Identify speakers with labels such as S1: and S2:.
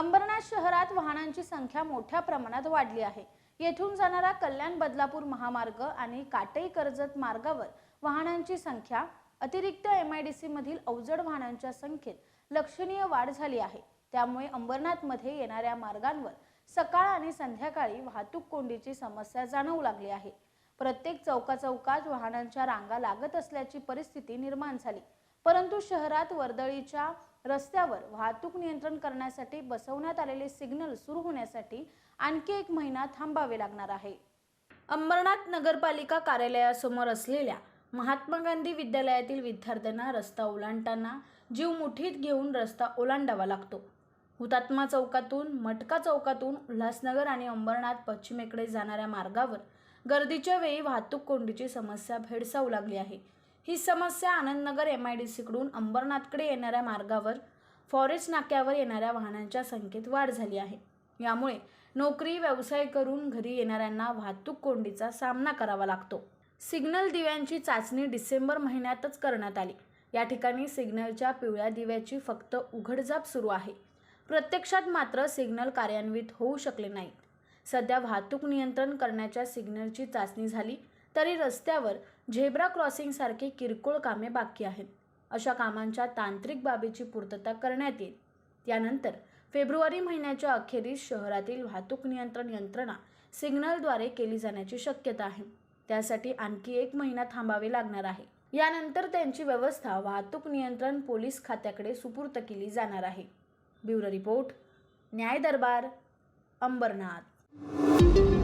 S1: अंबरनाथ शहरात वाहनांची संख्या मोठ्या प्रमाणात वाढली आहे. येथून जाणारा कल्याण बदलापूर महामार्ग आणि काटई कर्जत मार्गावर वाहनांची संख्या अतिरिक्त एम आय डी सी मधील अवजड वाहनांच्या संख्येत लक्षणीय वाढ झाली आहे. त्यामुळे अंबरनाथमध्ये येणाऱ्या मार्गांवर सकाळ आणि संध्याकाळी वाहतूक कोंडीची समस्या जाणवू लागली आहे. प्रत्येक चौका चौकात वाहनांच्या रांगा लागत असल्याची परिस्थिती निर्माण झाली. परंतु शहरात वर्दळीच्या रस्त्यावर वाहतूक नियंत्रण करण्यासाठी बसवण्यात आलेले सिग्नल सुरू होण्यासाठी आणखी एक महिना थांबावे लागणार आहे. अंबरनाथ नगरपालिका कार्यालयासमोर असलेल्या महात्मा गांधी विद्यालयातील विद्यार्थ्यांना रस्ता ओलांडताना जीव मुठीत घेऊन रस्ता ओलांडावा लागतो. हुतात्मा चौकातून मटका चौकातून उल्हासनगर आणि अंबरनाथ पश्चिमेकडे जाणाऱ्या मार्गावर गर्दीच्या वेळी वाहतूक कोंडीची समस्या भेडसावू लागली आहे. ही समस्या आनंदनगर एम आय डी सीकडून अंबरनाथकडे येणाऱ्या मार्गावर फॉरेस्ट नाक्यावर येणाऱ्या वाहनांच्या संख्येत वाढ झाली आहे. यामुळे नोकरी व्यवसाय करून घरी येणाऱ्यांना वाहतूक कोंडीचा सामना करावा लागतो. सिग्नल दिव्यांची चाचणी डिसेंबर महिन्यातच करण्यात आली. या ठिकाणी सिग्नलच्या पिवळ्या दिव्याची फक्त उघडझाप सुरू आहे. प्रत्यक्षात मात्र सिग्नल कार्यान्वित होऊ शकले नाहीत. सध्या वाहतूक नियंत्रण करण्याच्या सिग्नलची चाचणी झाली. तरी रस्त्यावर झेब्रा क्रॉसिंगसारखे किरकोळ कामे बाकी आहेत. अशा कामांच्या तांत्रिक बाबीची पूर्तता करण्यात येईल. त्यानंतर फेब्रुवारी महिन्याच्या अखेरीस शहरातील वाहतूक नियंत्रण यंत्रणा सिग्नलद्वारे केली जाण्याची शक्यता आहे. त्यासाठी आणखी एक महिना थांबावे लागणार आहे. यानंतर त्यांची व्यवस्था वाहतूक नियंत्रण पोलीस खात्याकडे सुपूर्त केली जाणार आहे. ब्युरो रिपोर्ट न्याय दरबार अंबरनाथ.